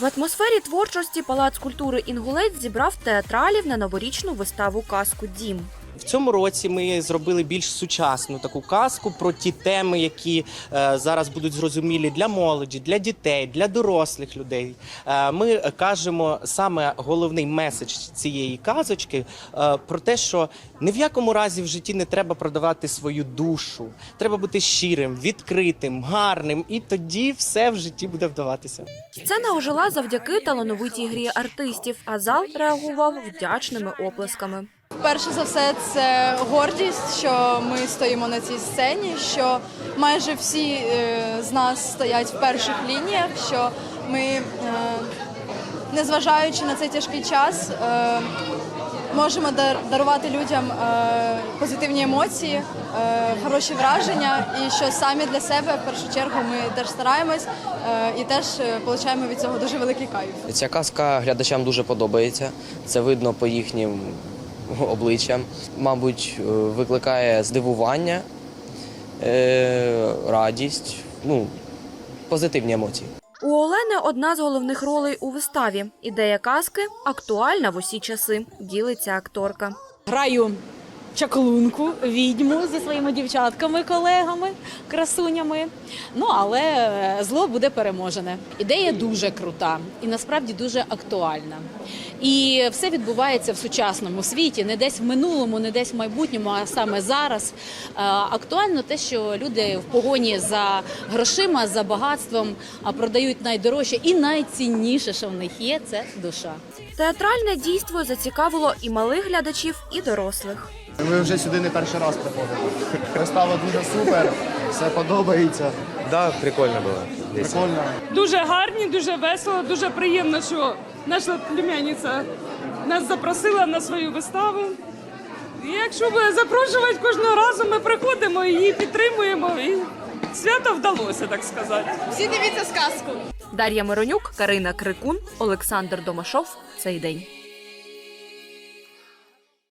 В атмосфері творчості Палац культури Інгулець зібрав театралів на новорічну виставу казку Дім. В цьому році ми зробили більш сучасну таку казку про ті теми, які е, зараз будуть зрозумілі для молоді, для дітей, для дорослих людей. Е, ми кажемо саме головний меседж цієї казочки е, про те, що ні в якому разі в житті не треба продавати свою душу. Треба бути щирим, відкритим, гарним, і тоді все в житті буде вдаватися. Сцена ожила завдяки талановитій грі артистів, а зал реагував вдячними оплесками. Перше за все, це гордість, що ми стоїмо на цій сцені, що майже всі е, з нас стоять в перших лініях, що ми, е, незважаючи на цей тяжкий час, е, можемо дар- дарувати людям позитивні емоції, хороші враження, і що самі для себе в першу чергу ми теж стараємось і теж отримуємо від цього дуже великий кайф. Ця казка глядачам дуже подобається. Це видно по їхнім обличчям. Мабуть, е, викликає здивування, е, радість, ну, позитивні емоції. У Олени одна з головних ролей у виставі. Ідея казки актуальна в усі часи. Ділиться акторка. Граю чаклунку, відьму зі своїми дівчатками, колегами, красунями. Ну але е, зло буде переможене. Ідея дуже крута і насправді дуже актуальна. І все відбувається в сучасному світі, не десь в минулому, не десь в майбутньому, а саме зараз. Е, Актуально те, що люди в погоні за грошима, за багатством продають найдорожче і найцінніше, що в них є, це душа. Театральне дійство зацікавило і малих глядачів, і дорослих. Ми вже сюди не перший раз приходимо. Вистава дуже супер, все подобається. Да, прикольно було. Прикольно. Дуже гарні, дуже весело, дуже приємно, що наша племянниця нас запросила на свою виставу. І якщо ви запрошувати кожного разу, ми приходимо і її підтримуємо. І свято вдалося, так сказати. Всі дивіться сказку. Дар'я Миронюк, Карина Крикун, Олександр Домашов. Цей день.